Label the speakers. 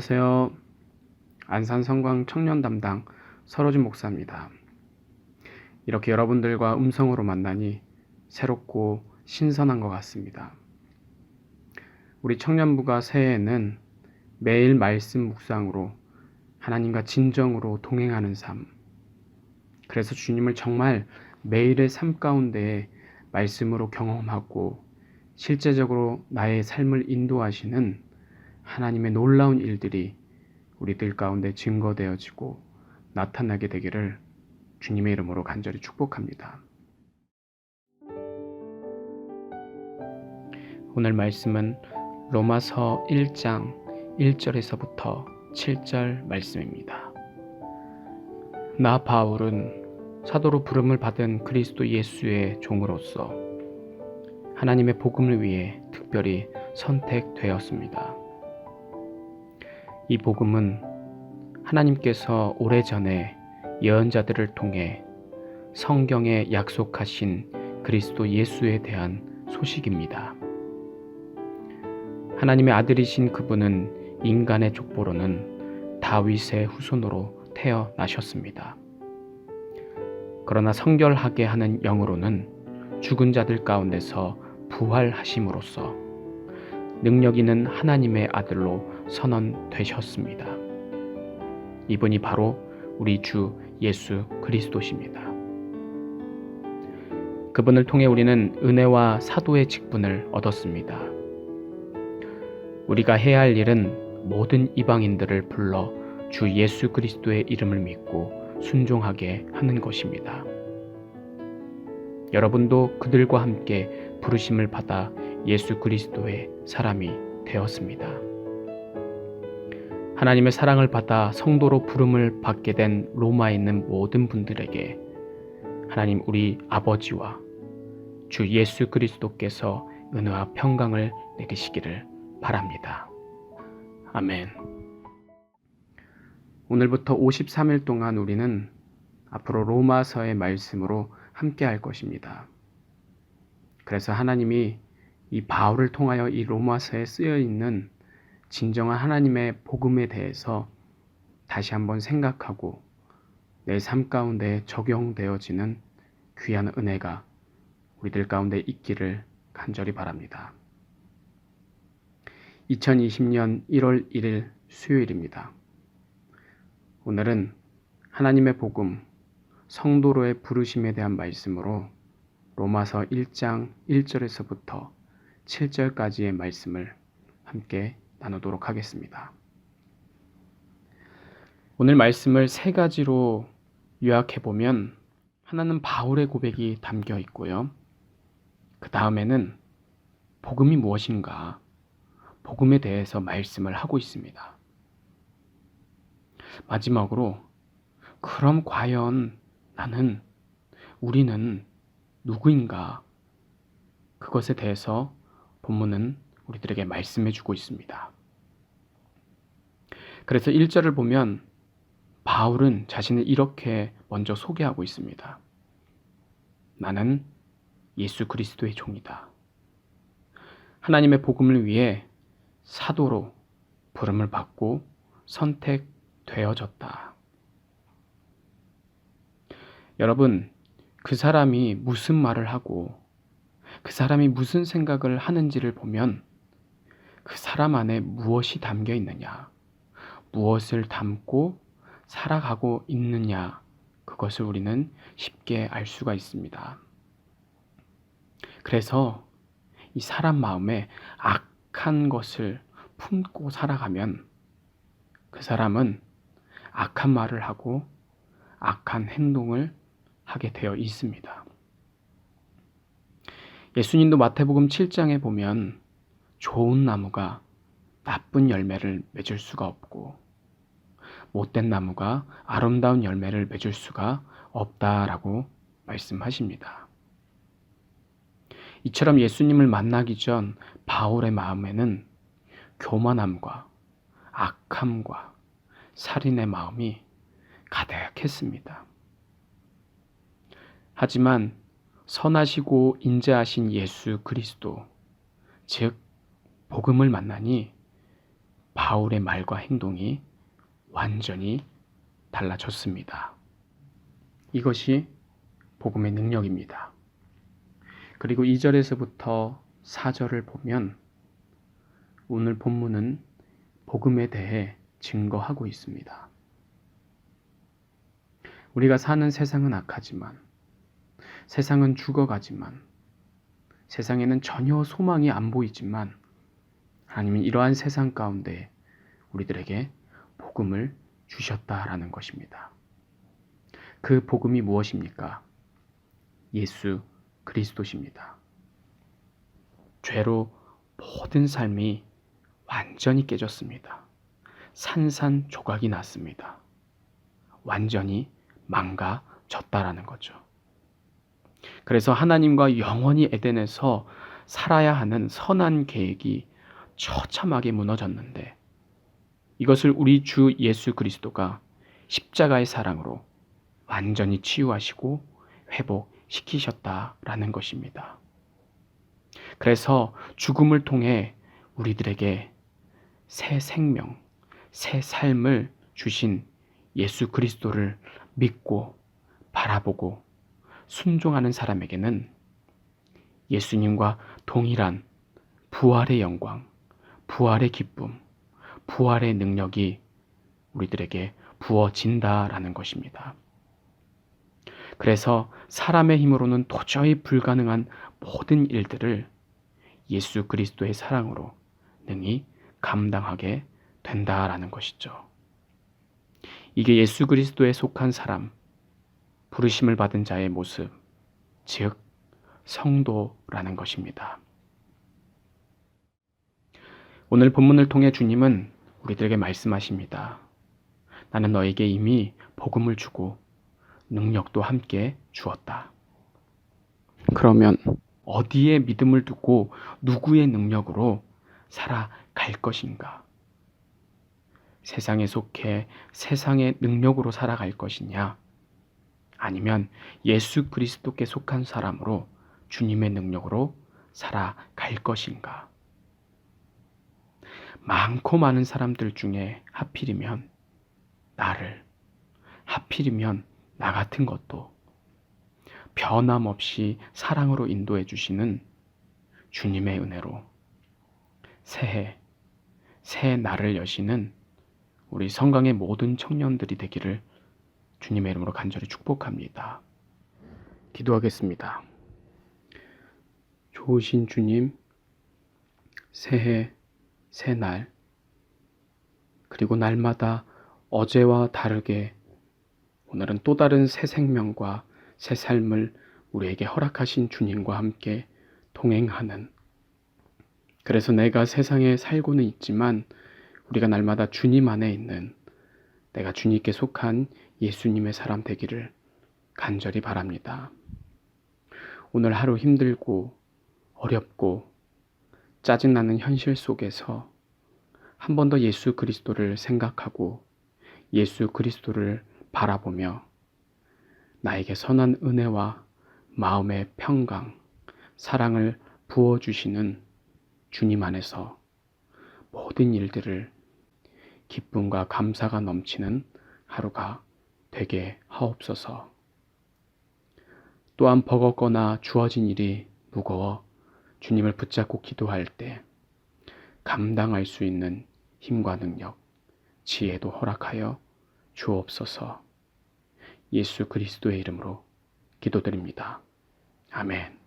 Speaker 1: 안녕하세요. 안산 성광 청년 담당 설호준 목사입니다. 이렇게 여러분들과 음성으로 만나니 새롭고 신선한 것 같습니다. 우리 청년부가 새해에는 매일 말씀 묵상으로 하나님과 진정으로 동행하는 삶. 그래서 주님을 정말 매일의 삶 가운데 말씀으로 경험하고 실제적으로 나의 삶을 인도하시는 하나님의 놀라운 일들이 우리들 가운데 증거되어지고 나타나게 되기를 주님의 이름으로 간절히 축복합니다. 오늘 말씀은 로마서 1장 1절에서부터 7절 말씀입니다. 나 바울은 사도로 부름을 받은 그리스도 예수의 종으로서 하나님의 복음을 위해 특별히 선택되었습니다. 이 복음은 하나님께서 오래전에 예언자들을 통해 성경에 약속하신 그리스도 예수에 대한 소식입니다. 하나님의 아들이신 그분은 인간의 족보로는 다윗의 후손으로 태어나셨습니다. 그러나 성결하게 하는 영으로는 죽은 자들 가운데서 부활하심으로써 능력 있는 하나님의 아들로 선언되셨습니다. 이분이 바로 우리 주 예수 그리스도십니다. 그분을 통해 우리는 은혜와 사도의 직분을 얻었습니다. 우리가 해야 할 일은 모든 이방인들을 불러 주 예수 그리스도의 이름을 믿고 순종하게 하는 것입니다. 여러분도 그들과 함께 부르심을 받아 예수 그리스도의 사람이 되었습니다. 하나님의 사랑을 받아 성도로 부름을 받게 된 로마에 있는 모든 분들에게 하나님 우리 아버지와 주 예수 그리스도께서 은혜와 평강을 내리시기를 바랍니다. 아멘. 오늘부터 53일 동안 우리는 앞으로 로마서의 말씀으로 함께 할 것입니다. 그래서 하나님이 이 바울을 통하여 이 로마서에 쓰여 있는 진정한 하나님의 복음에 대해서 다시 한번 생각하고 내 삶 가운데 적용되어지는 귀한 은혜가 우리들 가운데 있기를 간절히 바랍니다. 2020년 1월 1일 수요일입니다. 오늘은 하나님의 복음, 성도로의 부르심에 대한 말씀으로 로마서 1장 1절에서부터 7절까지의 말씀을 함께 나누도록 하겠습니다. 오늘 말씀을 세 가지로 요약해 보면 하나는 바울의 고백이 담겨 있고요. 그 다음에는 복음이 무엇인가, 복음에 대해서 말씀을 하고 있습니다. 마지막으로 그럼 과연 나는 우리는 누구인가 그것에 대해서 본문은 우리들에게 말씀해 주고 있습니다. 그래서 1절을 보면 바울은 자신을 이렇게 먼저 소개하고 있습니다. 나는 예수 그리스도의 종이다. 하나님의 복음을 위해 사도로 부름을 받고 선택되어졌다. 여러분, 그 사람이 무슨 말을 하고 그 사람이 무슨 생각을 하는지를 보면 그 사람 안에 무엇이 담겨 있느냐, 무엇을 담고 살아가고 있느냐, 그것을 우리는 쉽게 알 수가 있습니다. 그래서 이 사람 마음에 악한 것을 품고 살아가면 그 사람은 악한 말을 하고 악한 행동을 하게 되어 있습니다. 예수님도 마태복음 7장에 보면 좋은 나무가 나쁜 열매를 맺을 수가 없고 못된 나무가 아름다운 열매를 맺을 수가 없다라고 말씀하십니다. 이처럼 예수님을 만나기 전 바울의 마음에는 교만함과 악함과 살인의 마음이 가득했습니다. 하지만 선하시고 인자하신 예수 그리스도, 즉 복음을 만나니 바울의 말과 행동이 완전히 달라졌습니다. 이것이 복음의 능력입니다. 그리고 2절에서부터 4절을 보면 오늘 본문은 복음에 대해 증거하고 있습니다. 우리가 사는 세상은 악하지만 세상은 죽어가지만 세상에는 전혀 소망이 안 보이지만 하나님은 이러한 세상 가운데 우리들에게 복음을 주셨다라는 것입니다. 그 복음이 무엇입니까? 예수 그리스도십니다. 죄로 모든 삶이 완전히 깨졌습니다. 산산조각이 났습니다. 완전히 망가졌다라는 거죠. 그래서 하나님과 영원히 에덴에서 살아야 하는 선한 계획이 처참하게 무너졌는데 이것을 우리 주 예수 그리스도가 십자가의 사랑으로 완전히 치유하시고 회복시키셨다라는 것입니다. 그래서 죽음을 통해 우리들에게 새 생명, 새 삶을 주신 예수 그리스도를 믿고 바라보고 순종하는 사람에게는 예수님과 동일한 부활의 영광, 부활의 기쁨, 부활의 능력이 우리들에게 부어진다라는 것입니다. 그래서 사람의 힘으로는 도저히 불가능한 모든 일들을 예수 그리스도의 사랑으로 능히 감당하게 된다라는 것이죠. 이게 예수 그리스도에 속한 사람, 부르심을 받은 자의 모습, 즉, 성도라는 것입니다. 오늘 본문을 통해 주님은 우리들에게 말씀하십니다. 나는 너에게 이미 복음을 주고 능력도 함께 주었다. 그러면 어디에 믿음을 두고 누구의 능력으로 살아갈 것인가? 세상에 속해 세상의 능력으로 살아갈 것이냐? 아니면 예수 그리스도께 속한 사람으로 주님의 능력으로 살아갈 것인가? 많고 많은 사람들 중에 하필이면 나를, 하필이면 나 같은 것도 변함없이 사랑으로 인도해 주시는 주님의 은혜로 새해, 새 날을 여시는 우리 성강의 모든 청년들이 되기를 주님의 이름으로 간절히 축복합니다. 기도하겠습니다. 좋으신 주님, 새해, 새날, 그리고 날마다 어제와 다르게 오늘은 또 다른 새 생명과 새 삶을 우리에게 허락하신 주님과 함께 동행하는 그래서 내가 세상에 살고는 있지만 우리가 날마다 주님 안에 있는 내가 주님께 속한 예수님의 사람 되기를 간절히 바랍니다. 오늘 하루 힘들고 어렵고 짜증나는 현실 속에서 한 번 더 예수 그리스도를 생각하고 예수 그리스도를 바라보며 나에게 선한 은혜와 마음의 평강, 사랑을 부어주시는 주님 안에서 모든 일들을 기쁨과 감사가 넘치는 하루가 되게 하옵소서. 또한 버겁거나 주어진 일이 무거워 주님을 붙잡고 기도할 때 감당할 수 있는 힘과 능력, 지혜도 허락하여 주옵소서. 예수 그리스도의 이름으로 기도드립니다. 아멘.